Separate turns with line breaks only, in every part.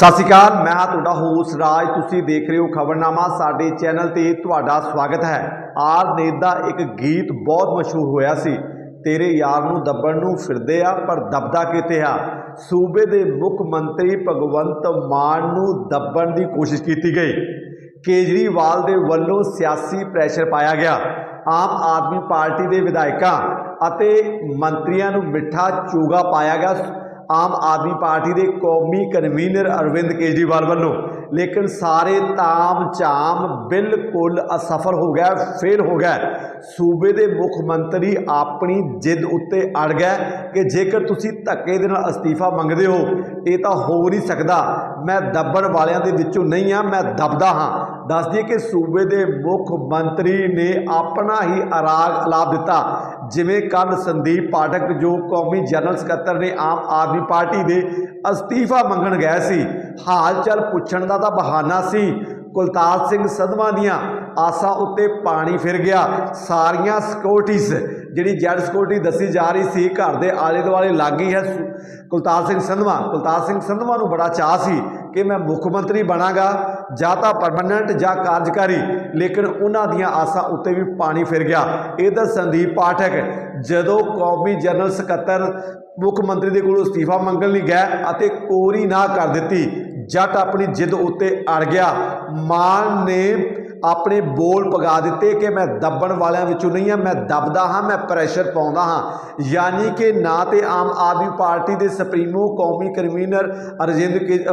ਸਤਿ ਸ਼੍ਰੀ ਅਕਾਲ, ਮੈਂ ਤੁਹਾਡਾ ਹੋਸਟ ਰਾਜ। ਤੁਸੀਂ ਦੇਖ ਰਹੇ ਹੋ ਖਬਰਨਾਮਾ, ਸਾਡੇ ਚੈਨਲ ਤੇ ਤੁਹਾਡਾ ਸਵਾਗਤ ਹੈ। ਆਰ ਨੇਤ ਦਾ ਇੱਕ ਗੀਤ ਬਹੁਤ ਮਸ਼ਹੂਰ ਹੋਇਆ ਸੀ। ਤੇਰੇ ਯਾਰ ਨੂੰ ਦੱਬਣ ਨੂੰ ਫਿਰਦੇ ਆ, ਪਰ ਦਬਦਾ ਕਿਤੇ ਆ? ਸੂਬੇ ਦੇ ਮੁੱਖ ਮੰਤਰੀ ਭਗਵੰਤ ਮਾਨ ਨੂੰ ਦੱਬਣ ਦੀ ਕੋਸ਼ਿਸ਼ ਕੀਤੀ ਗਈ। ਕੇਜਰੀਵਾਲ ਦੇ ਵੱਲੋਂ ਸਿਆਸੀ ਪ੍ਰੈਸ਼ਰ ਪਾਇਆ ਗਿਆ। ਆਮ ਆਦਮੀ ਪਾਰਟੀ ਦੇ ਵਿਧਾਇਕਾਂ ਅਤੇ ਮੰਤਰੀਆਂ ਨੂੰ ਮਿੱਠਾ ਚੋਗਾ ਪਾਇਆ ਗਿਆ। ਆਮ ਆਦਮੀ ਪਾਰਟੀ ਦੇ ਕੌਮੀ ਕਨਵੀਨਰ ਅਰਵਿੰਦ ਕੇਜਰੀਵਾਲ ਵੱਲੋਂ। ਲੇਕਿਨ ਸਾਰੇ ਤਾਮ ਚਾਮ ਬਿਲਕੁਲ ਅਸਫਲ ਹੋ ਗਿਆ, ਫੇਲ ਹੋ ਗਿਆ। ਸੂਬੇ ਦੇ ਮੁੱਖ ਮੰਤਰੀ ਆਪਣੀ ਜਿੱਦ ਉੱਤੇ ਅੜ ਗਏ ਕਿ ਜੇਕਰ ਤੁਸੀਂ ਧੱਕੇ ਦੇ ਨਾਲ ਅਸਤੀਫਾ ਮੰਗਦੇ ਹੋ, ਇਹ ਤਾਂ ਹੋ ਨਹੀਂ ਸਕਦਾ। ਮੈਂ ਦੱਬਣ ਵਾਲਿਆਂ ਦੇ ਵਿੱਚੋਂ ਨਹੀਂ ਆ ਮੈਂ ਦੱਬਦਾ ਹਾਂ। ਦੱਸ ਦਈਏ ਕਿ ਸੂਬੇ ਦੇ ਮੁੱਖ ਮੰਤਰੀ ਨੇ ਆਪਣਾ ਹੀ ਅਰਾਗ ਅਲਾਪ ਦਿੱਤਾ। ਜਿਵੇਂ ਕੱਲ ਸੰਦੀਪ ਪਾਠਕ, ਜੋ ਕੌਮੀ ਜਨਰਲ ਸਕੱਤਰ ਨੇ ਆਮ ਆਦਮੀ ਪਾਰਟੀ ਦੇ ਅਸਤੀਫਾ ਮੰਗਣ ਗਏ ਸੀ। ਹਾਲ ਚਾਲ ਪੁੱਛਣ ਦਾ ਤਾਂ ਬਹਾਨਾ ਸੀ। ਕੁਲਤਾਰ ਸਿੰਘ ਸੰਧਵਾ ਦੀਆਂ ਆਸਾਂ ਉੱਤੇ ਪਾਣੀ ਫਿਰ ਗਿਆ। ਸਾਰੀਆਂ ਸਿਕਿਉਰਟੀਜ਼ ਜਿਹੜੀ ਜੈਡ ਸਿਕਿਉਰਟੀ ਦੱਸੀ ਜਾ ਰਹੀ ਸੀ, ਘਰ ਦੇ ਆਲੇ ਦੁਆਲੇ ਲੱਗ ਗਈ ਹੈ। ਸੁ- ਕੁਲਤਾਰ ਸਿੰਘ ਸੰਧਵਾ ਕੁਲਤਾਰ ਸਿੰਘ ਸੰਧਵਾ ਨੂੰ ਬੜਾ ਚਾਅ ਸੀ। ਕਿ ਮੈਂ ਮੁੱਖ ਮੰਤਰੀ ਬਣਾਂਗਾ, ਜਾਂ ਤਾਂ ਪਰਮਨੈਂਟ ਜਾਂ ਕਾਰਜਕਾਰੀ, ਲੇਕਿਨ ਉਹਨਾਂ ਦੀਆਂ ਆਸਾਂ ਉੱਤੇ ਵੀ ਪਾਣੀ ਫਿਰ ਗਿਆ। ਇਧਰ ਸੰਦੀਪ ਪਾਠਕ, ਜਦੋਂ ਕੌਮੀ ਜਨਰਲ ਸਕੱਤਰ ਮੁੱਖ ਮੰਤਰੀ ਦੇ ਕੋਲ ਅਸਤੀਫਾ ਮੰਗਣ ਲਈ ਗਏ ਅਤੇ ਕੋਰੀ ਨਾ ਕਰ ਦਿੱਤੀ, ਜੱਟ ਆਪਣੀ ਜਿੱਦ ਉੱਤੇ ਅੜ ਗਿਆ। ਮਾਨ ਨੇ ਆਪਣੇ ਬੋਲ ਪਗਾ ਦਿੱਤੇ ਕਿ ਮੈਂ ਦੱਬਣ ਵਾਲਿਆਂ ਵਿੱਚੋਂ ਨਹੀਂ ਹਾਂ, ਮੈਂ ਦੱਬਦਾ ਹਾਂ, ਮੈਂ ਪ੍ਰੈਸ਼ਰ ਪਾਉਂਦਾ ਹਾਂ। ਯਾਨੀ ਕਿ ਨਾ ਤੇ ਆਮ ਆਦਮੀ ਪਾਰਟੀ ਦੇ ਸੁਪਰੀਮੋ, ਕੌਮੀ ਕਨਵੀਨਰ ਅਰਜਿੰਦ ਕੇ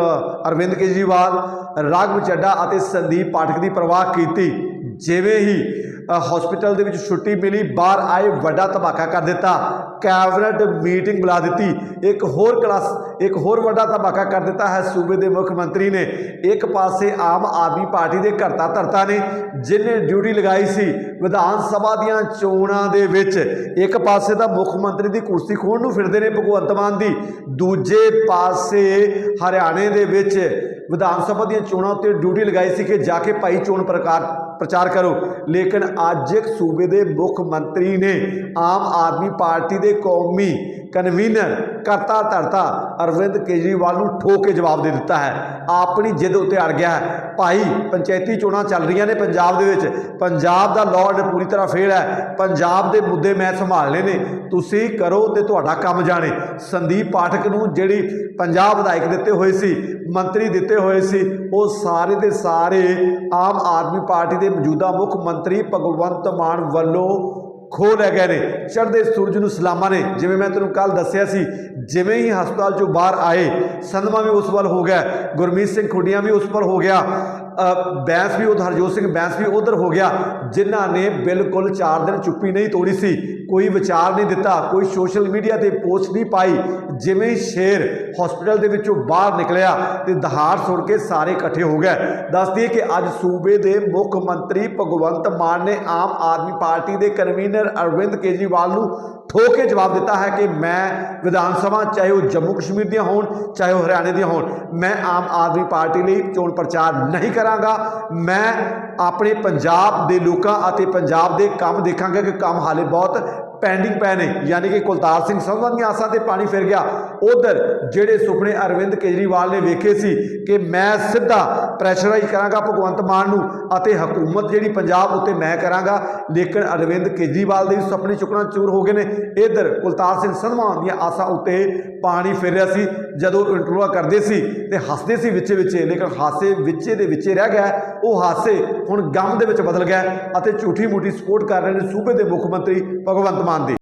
ਅਰਵਿੰਦ ਕੇਜਰੀਵਾਲ, ਰਾਘਵ ਚੱਡਾ ਅਤੇ ਸੰਦੀਪ ਪਾਠਕ ਦੀ ਪ੍ਰਵਾਹ ਕੀਤੀ। ਜਿਵੇਂ ਹੀ ਹਸਪੀਟਲ ਦੇ ਵਿੱਚ ਛੁੱਟੀ ਮਿਲੀ, ਬਾਹਰ ਆਏ, ਵੱਡਾ ਧਮਾਕਾ ਕਰ ਦਿੱਤਾ ਕੈਬਨਿਟ ਮੀਟਿੰਗ ਬੁਲਾ ਦਿੱਤੀ। ਇੱਕ ਹੋਰ ਕਲਾਸ ਇੱਕ ਹੋਰ ਵੱਡਾ ਧਮਾਕਾ ਕਰ ਦਿੱਤਾ ਹੈ ਸੂਬੇ ਦੇ ਮੁੱਖ ਮੰਤਰੀ ਨੇ। ਇੱਕ ਪਾਸੇ ਆਮ ਆਦਮੀ ਪਾਰਟੀ ਦੇ ਘਰਤਾ ਧਰਤਾ ਨੇ, ਜਿਨੇ ਡਿਊਟੀ ਲਗਾਈ ਸੀ ਵਿਧਾਨ ਸਭਾ ਦੀਆਂ ਚੋਣਾਂ ਦੇ ਵਿੱਚ। ਇੱਕ ਪਾਸੇ ਤਾਂ ਮੁੱਖ ਮੰਤਰੀ ਦੀ ਕੁਰਸੀ ਖੋਣ ਨੂੰ ਫਿਰਦੇ ਨੇ ਭਗਵੰਤ ਮਾਨ ਦੀ। ਦੂਜੇ ਪਾਸੇ ਹਰਿਆਣੇ ਦੇ ਵਿੱਚ ਵਿਧਾਨ ਸਭਾ ਦੀਆਂ ਚੋਣਾਂ ਉੱਤੇ ਡਿਊਟੀ ਲਗਾਈ ਸੀ ਕਿ ਜਾ ਕੇ ਭਾਈ ਚੋਣ ਪ੍ਰਕਾਰ ਪ੍ਰਚਾਰ ਕਰੋ। ਲੇਕਿਨ ਅੱਜ ਸੂਬੇ ਦੇ ਮੁੱਖ ਮੰਤਰੀ ਨੇ ਆਮ ਆਦਮੀ ਪਾਰਟੀ ਦੇ ਕੌਮੀ ਕਨਵੀਨਰ ਕਰਤਾ ਧਰਤਾ ਅਰਵਿੰਦ ਕੇਜਰੀਵਾਲ ਨੂੰ ਠੋਕ ਕੇ ਜਵਾਬ ਦੇ ਦਿੱਤਾ ਹੈ। ਆਪਣੀ ਜਿੱਦ ਉੱਤੇ ਅੜ ਗਿਆ ਹੈ। ਭਾਈ, ਪੰਚਾਇਤੀ ਚੋਣਾਂ ਚੱਲ ਰਹੀਆਂ ਨੇ ਪੰਜਾਬ ਦੇ ਵਿੱਚ। ਪੰਜਾਬ ਦਾ ਲਾਰਡ ਪੂਰੀ ਤਰ੍ਹਾਂ ਫੇਲ ਹੈ। ਪੰਜਾਬ ਦੇ ਮੁੱਦੇ ਮੈਂ ਸੰਭਾਲਣੇ ਨੇ। ਤੁਸੀਂ ਕਰੋ ਤੇ ਤੁਹਾਡਾ ਕੰਮ ਜਾਣੇ। ਸੰਦੀਪ ਪਾਠਕ ਨੂੰ ਜਿਹੜੀ ਪੰਜਾਬ ਵਿਧਾਇਕ ਦਿੱਤੇ ਹੋਏ ਸੀ, ਮੰਤਰੀ ਦਿੱਤੇ ਹੋਏ ਸੀ, ਉਹ ਸਾਰੇ ਦੇ ਸਾਰੇ ਆਮ ਆਦਮੀ ਪਾਰਟੀ ਦੇ ਮੌਜੂਦਾ ਮੁੱਖ ਮੰਤਰੀ ਭਗਵੰਤ ਮਾਨ ਵੱਲੋਂ ਖੋ ਲੈ ਗਏ ਨੇ। ਚੜ੍ਹਦੇ ਸੂਰਜ ਨੂੰ ਸਲਾਮਾਂ ਨੇ। ਜਿਵੇਂ ਮੈਂ ਤੈਨੂੰ ਕੱਲ ਦੱਸਿਆ ਸੀ, ਜਿਵੇਂ ਹੀ ਹਸਪਤਾਲ ਚੋਂ ਬਾਹਰ ਆਏ ਸੰਧਵਾ ਵੀ ਉਸ ਵੱਲ ਹੋ ਗਿਆ। ਗੁਰਮੀਤ ਸਿੰਘ ਖੁੱਡੀਆਂ ਵੀ ਉਸ ਪਰ ਹੋ ਗਿਆ। ਬੈਂਸ ਵੀ ਉਧਰ, ਹਰਜੋਤ ਸਿੰਘ ਬੈਂਸ ਵੀ ਉਧਰ ਹੋ ਗਿਆ, ਜਿਨ੍ਹਾਂ ਨੇ ਬਿਲਕੁਲ 4 ਦਿਨ ਚੁੱਪੀ ਨਹੀਂ ਤੋੜੀ ਸੀ, ਕੋਈ ਵਿਚਾਰ ਨਹੀਂ ਦਿੱਤਾ, ਕੋਈ ਸੋਸ਼ਲ ਮੀਡੀਆ ਤੇ ਪੋਸਟ ਨਹੀਂ ਪਾਈ, ਜਿਵੇਂ ਸ਼ੇਰ ਹਸਪੀਟਲ ਦੇ ਵਿੱਚੋਂ ਬਾਹਰ ਨਿਕਲਿਆ ਤੇ ਦਹਾੜ ਸੁਣ ਕੇ ਸਾਰੇ ਇਕੱਠੇ ਹੋ ਗਏ। ਦੱਸਦੀ ਕਿ ਅੱਜ ਸੂਬੇ ਦੇ ਮੁੱਖ ਮੰਤਰੀ ਭਗਵੰਤ ਮਾਨ ਨੇ ਆਮ ਆਦਮੀ ਪਾਰਟੀ ਦੇ ਕਨਵੀਨਰ ਅਰਵਿੰਦ ਕੇਜਰੀਵਾਲ ਨੂੰ ਠੋਕ ਕੇ ਜਵਾਬ ਦਿੱਤਾ ਹੈ ਕਿ ਮੈਂ ਵਿਧਾਨ ਸਭਾ, ਚਾਹੇ ਉਹ ਜੰਮੂ ਕਸ਼ਮੀਰ ਦੀਆਂ ਹੋਣ, ਚਾਹੇ ਉਹ ਹਰਿਆਣੇ ਦੀਆਂ ਹੋਣ, ਮੈਂ ਆਮ ਆਦਮੀ ਪਾਰਟੀ ਲਈ ਚੋਣ ਪ੍ਰਚਾਰ ਨਹੀਂ ਕਰ ਕਰਾਂਗਾ। ਮੈਂ ਆਪਣੇ ਪੰਜਾਬ ਦੇ ਲੋਕਾਂ ਅਤੇ ਪੰਜਾਬ ਦੇ ਕੰਮ ਦੇਖਾਂਗੇ ਕਿ ਕੰਮ ਹਾਲੇ ਬਹੁਤ ਪੈਂਡਿੰਗ ਪਏ ਨੇ। ਯਾਨੀ ਕਿ ਕੁਲਤਾਰ ਸਿੰਘ ਸੰਧਵਾ ਦੀਆਂ ਆਸਾਂ ਤੇ ਪਾਣੀ ਫਿਰ ਗਿਆ। ਉਧਰ ਜਿਹੜੇ ਸੁਪਨੇ ਅਰਵਿੰਦ ਕੇਜਰੀਵਾਲ ਨੇ ਵੇਖੇ ਸੀ ਕਿ ਮੈਂ ਸਿੱਧਾ ਪ੍ਰੈਸ਼ਰਾਈਜ਼ ਕਰਾਂਗਾ ਭਗਵੰਤ ਮਾਨ ਨੂੰ ਅਤੇ ਹਕੂਮਤ ਜਿਹੜੀ ਪੰਜਾਬ ਉੱਤੇ ਮੈਂ ਕਰਾਂਗਾ, ਲੇਕਿਨ ਅਰਵਿੰਦ ਕੇਜਰੀਵਾਲ ਦੇ ਵੀ ਸੁਪਨੇ ਚੁੱਕਣਾ ਚੂਰ ਹੋ ਗਏ ਨੇ। ਇਧਰ ਕੁਲਤਾਰ ਸਿੰਘ ਸੰਧਵਾ ਦੀਆਂ ਆਸਾਂ ਉੱਤੇ ਪਾਣੀ ਫਿਰ ਰਿਹਾ ਸੀ, ਜਦੋਂ ਇੰਟਰਵਿਊ ਕਰਦੇ ਸੀ ਤੇ ਹੱਸਦੇ ਸੀ ਵਿੱਚੇ ਵਿੱਚੇ ਲੇਕਿਨ ਹਾਸੇ ਵਿੱਚੇ ਦੇ ਵਿੱਚੇ ਰਹਿ ਗਿਆ। ਉਹ ਹਾਸੇ ਹੁਣ ਗਮ ਦੇ ਵਿੱਚ ਬਦਲ ਗਿਆ ਅਤੇ ਝੂਠੀ ਮੂਠੀ ਸਪੋਰਟ ਕਰ ਰਹੇ ਨੇ ਸੂਬੇ ਦੇ ਮੁੱਖ ਮੰਤਰੀ ਭਗਵੰਤ ਮਾਨ ਦੀ।